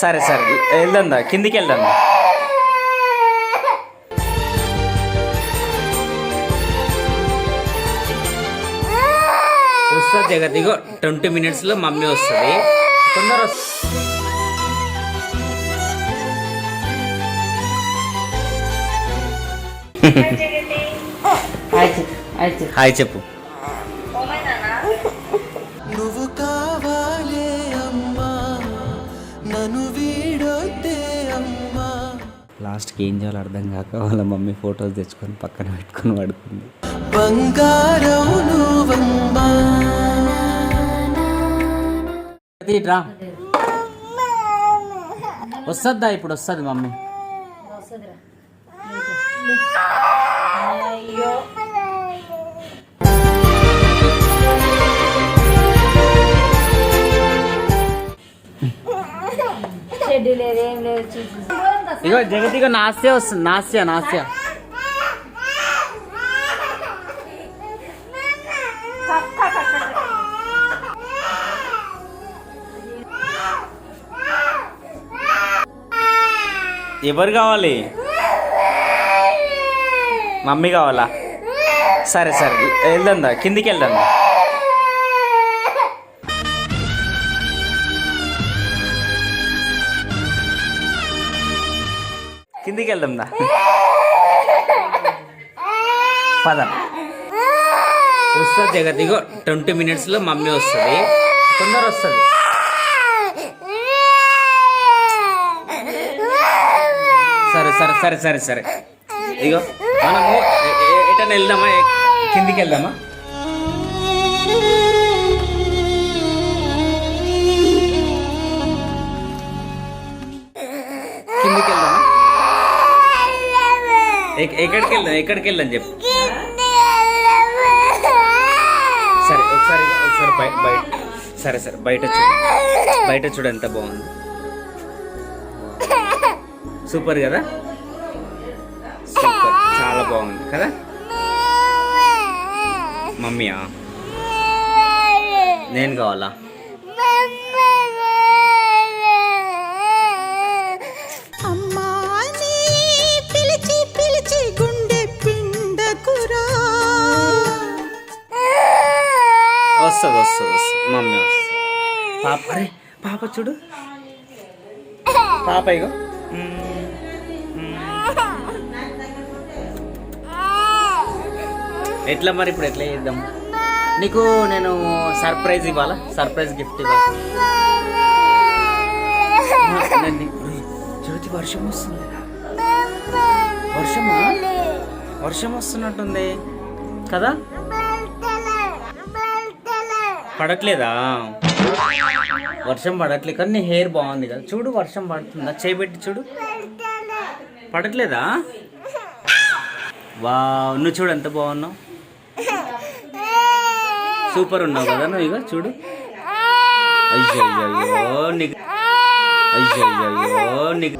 సరే సరే. వెళ్దాం దా కిందికి వెళ్దాం. వస్తుంది జగత్ ఇగో ట్వంటీ మినిట్స్లో మమ్మీ వస్తుంది. తొందర వస్తుంది. హాయ్ చెప్పు. ఏం చేయాలో అర్థం కాక వాళ్ళ మమ్మీ ఫొటోస్ తెచ్చుకొని పక్కన పెట్టుకొని పడుకుంది. రా. వస్తుందా ఇప్పుడు? వస్తుంది మమ్మీ. షెడ్యూ లేదు ఏం లేదు ఇగో జగతి నాస్య వస్తుంది నాస్య నాస్య. ఎవరు కావాలి? మమ్మీ కావాలా? సరే సరే వెళ్దా దా కిందికి వెళ్దా కిందికి వెళ్దాం దా. పద. వస్తుంది జగత్. ఇగో ట్వంటీ మినిట్స్లో మమ్మీ వస్తుంది. తొందర వస్తుంది. సరే సరే సరే సరే సరే. ఇగో మనము ఎటన్నా వెళ్దామా కిందికి వెళ్దామా? కిందికి వెళ్దామా ఎక్కడికి వెళ్దాం ఎక్కడికి వెళ్దాం చెప్పు. సరే ఒకసారి ఒకసారి బయట సరే సరే బయట చూడు. బయట చూడు ఎంత బాగుంది. సూపర్ కదా? సూపర్ చాలా బాగుంది కదా? మమ్మీయా? నేను కావాలా? వస్తుంది వస్తుంది వస్తుంది. మమ్మీ వస్తుంది. పాప అరే పాప చూడు. పాప ఇగో. ఎట్లా మరి ఇప్పుడు ఎట్లా చేద్దాం? నీకు నేను సర్ప్రైజ్ ఇవ్వాలా? సర్ప్రైజ్ గిఫ్ట్ ఇవ్వాలి? నంది. జ్యోతి వర్షం వస్తుంది వర్షమా? వర్షం వస్తున్నట్టుంది. కదా? పడట్లేదా? వర్షం పడట్లేదు కానీ నీ హెయిర్ బాగుంది కదా. చూడు వర్షం పడుతుందా? చేపెట్టి చూడు. పడట్లేదా? వా నువ్వు చూడు ఎంత బాగున్నావు. సూపర్ ఉన్నావు కదా నువ్వు ఇక చూడు. అయ్యో అయ్యో నీకు అయ్యో అయ్యో నీకు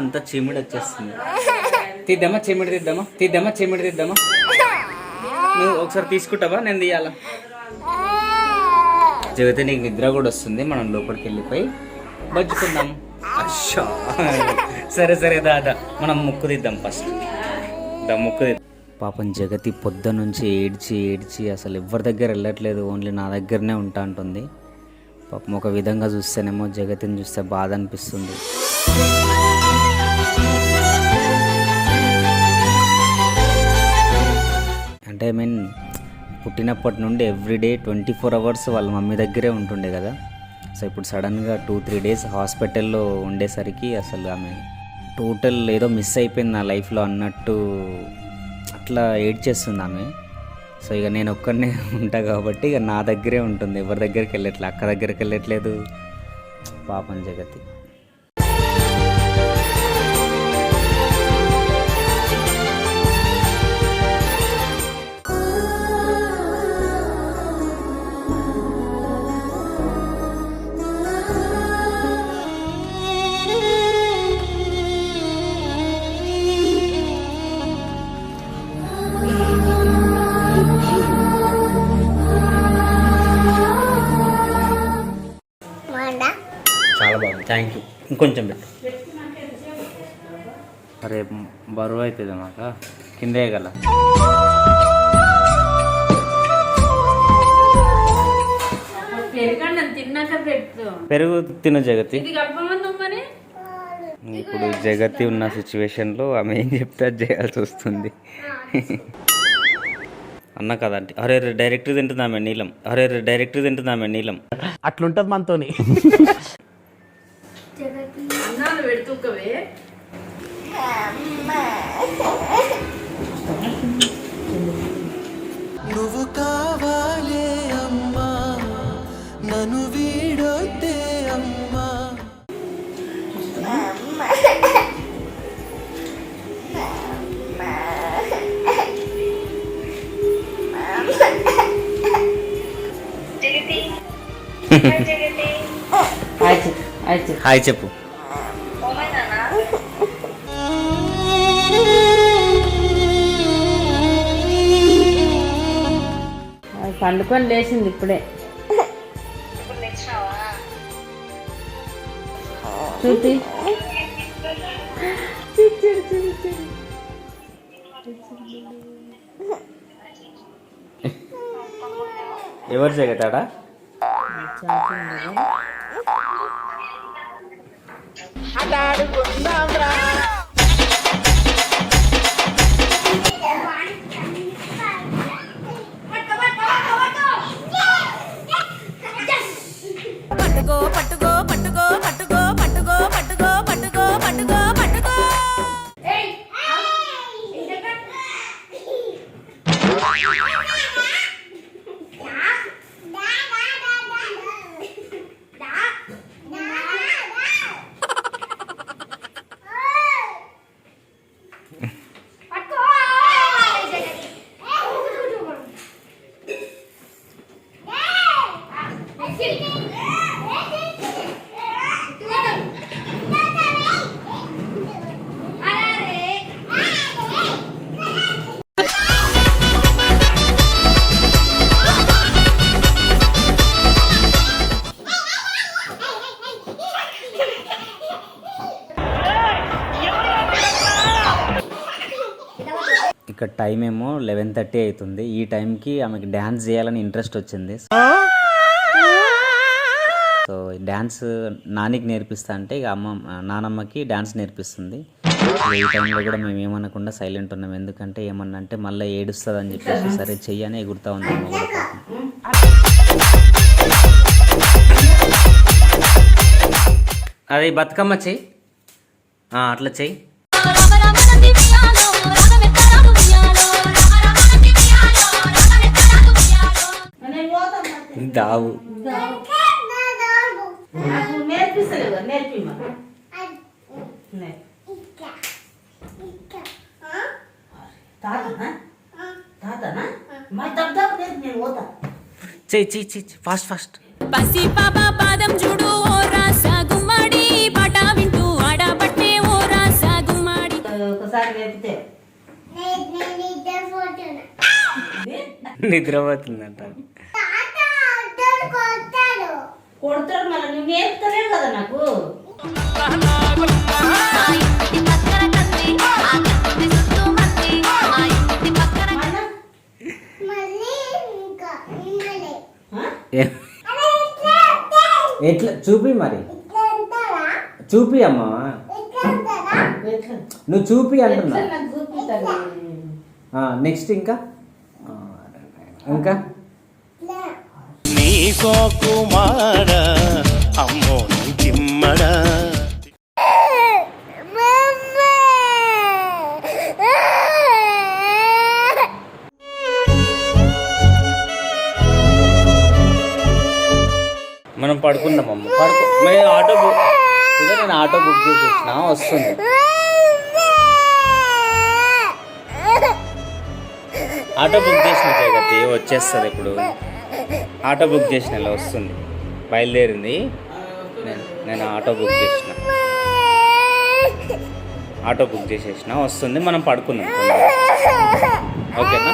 అంతా చీమిడి వచ్చేస్తుంది. తీద్దామా? చీమిడి తీద్దామా? తీద్దామా? చీమిడి తీద్దామా? నువ్వు ఒకసారి తీసుకుంటావా? నేను తీయాలా? జగతే నీకు నిద్ర కూడా వస్తుంది. మనం లోపలికి వెళ్ళిపోయి బజ్జుకుందాం అచ్చా. సరే సరే దాదా మనం ముక్కు తీద్దాం ఫస్ట్. దా ముక్కు తీద్దాం. పాపం జగతి పొద్దు నుంచి ఏడ్చి ఏడ్చి అసలు ఎవరి దగ్గర వెళ్ళట్లేదు. ఓన్లీ నా దగ్గరనే ఉంటా అంటుంది. పాపం ఒక విధంగా చూస్తేనేమో జగతిని చూస్తే బాధ అనిపిస్తుంది. పుట్టినప్పటి నుండి ఎవ్రీడే ట్వంటీ ఫోర్ అవర్స్ వాళ్ళ మమ్మీ దగ్గరే ఉంటుండే కదా. సో ఇప్పుడు సడన్గా టూ త్రీ డేస్ హాస్పిటల్లో ఉండేసరికి అసలు ఆమె టోటల్ ఏదో మిస్ అయిపోయింది నా లైఫ్లో అన్నట్టు అట్లా ఏడ్చేస్తుంది ఆమె. సో ఇక నేను ఒక్కడనే ఉంటా కాబట్టి ఇక నా దగ్గరే ఉంటుంది. ఎవరి దగ్గరికి వెళ్ళట్లేదు అక్క దగ్గరికి వెళ్ళట్లేదు. పాపం జగతి. Thank you. ఇంకొంచెం పెట్టు. అరే బరువు అవుతుంది మాక. కిందే గల పెరుగు తిన జగతి. ఇప్పుడు జగతి ఉన్న సిచ్యువేషన్లో ఆమె ఏం చెప్తే అది చేయాల్సి వస్తుంది. అన్న కదంటే అరే రే డైరెక్ట్ తింటుందామె నీలం. అరే రే డైరెక్ట్ తింటుందామె నీలం. అట్లుంటది మనతోని. అన్నాలు పెడుతుక్కవే. నువ్వు కావాలే అమ్మా నన్ను వీడొద్దే అమ్మా. హాయ్ చెప్పు. పండుకొని లేచింది ఇప్పుడే. చూపి ఎవరు జగతాడా? పట్టుకో いい! ఇక్కడ టైం ఏమో లెవెన్ థర్టీ అవుతుంది. ఈ టైంకి ఆమెకి డ్యాన్స్ చేయాలని ఇంట్రెస్ట్ వచ్చింది. సో డ్యాన్స్ నానికి నేర్పిస్తా అంటే ఇక అమ్మ నానమ్మకి డ్యాన్స్ నేర్పిస్తుంది. ఈ టైంలో కూడా మేము ఏమనకుండా సైలెంట్ ఉన్నాం. ఎందుకంటే ఏమన్నా అంటే మళ్ళీ ఏడుస్తుంది అని చెప్పేసి సరే చెయ్యని ఎగురుతా ఉంది అమ్మ కూడా అది బతుకమ్మ చెయ్యి. అట్లా చెయ్యి. పోతా. చెయ్యి చెయ్యి చెయ్యి ఫాస్ట్ ఫాస్ట్. పసి పాప పాదం చూడు ఓ రాసా గుమ్మడి. పాట వింటూ ఆడబట్టే ఓ రాసా గుమ్మడి. ఒకసారి నేర్పితే. నిద్రపోతుందంట. కొడతారు నువ్వు నేర్పుతలేవు కదా నాకు. ఎట్లా? చూపి మరి. చూపి అమ్మా. నువ్వు చూపి అంటున్నా. నెక్స్ట్ ఇంకా? ఇంకా? నీకో కుమార అమ్మో నీ మనం పడుకుందాం అమ్మ. పడుకు. నేను ఆటో బుక్ ఇదే నేను ఆటో బుక్ చేసి చేసేసిన వస్తుంది. ఆటో బుక్ చేసిన కదా వచ్చేస్తుంది ఇప్పుడు. ఆటో బుక్ చేసిన ఇలా వస్తుంది. బయలుదేరింది. నేను నేను ఆటో బుక్ చేసిన. ఆటో బుక్ చేసేసిన వస్తుంది. మనం పడుకుందాం. ఓకేనా?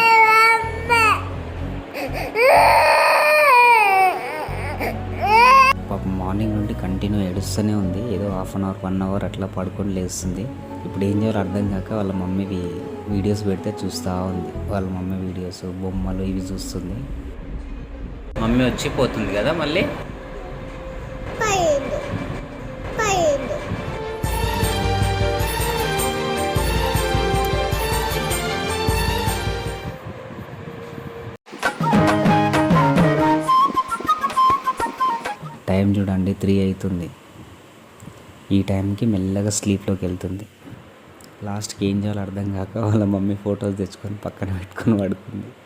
పాపం మార్నింగ్ నుండి కంటిన్యూ కంటిన్యూ ఏడుస్తూనే ఉంది. ఏదో half an hour one hour అట్లా పడుకొని లేస్తుంది. ఇప్పుడు ఏం చేయాలో అర్థం కాక వాళ్ళ మమ్మీవి వీడియోస్ పెడితే చూస్తూ ఉంది. వాళ్ళ మమ్మీ వీడియోస్ బొమ్మలు ఇవి చూస్తుంది. మమ్మీ వచ్చి పోతుంది కదా మళ్ళీ? టైం చూడండి త్రీ అవుతుంది ఈ టైంకి మెల్లగా స్లీప్లోకి వెళ్తుంది. లాస్ట్కి ఏం చేయాలో అర్థం కాక వాళ్ళ మమ్మీ ఫొటోస్ తెచ్చుకొని పక్కన పెట్టుకొని పడుకుంది. నువ్వమ్మా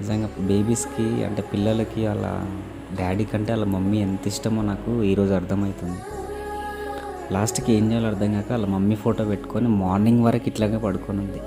నిజంగా బేబీస్కి అంటే పిల్లలకి వాళ్ళ డాడీ కంటే వాళ్ళ మమ్మీ ఎంత ఇష్టమో నాకు ఈరోజు అర్థమవుతుంది. లాస్ట్కి ఏం చేయాలో అర్థం కాక వాళ్ళ మమ్మీ ఫోటో పెట్టుకొని మార్నింగ్ వరకు ఇట్లాగే పడుకొని ఉంది.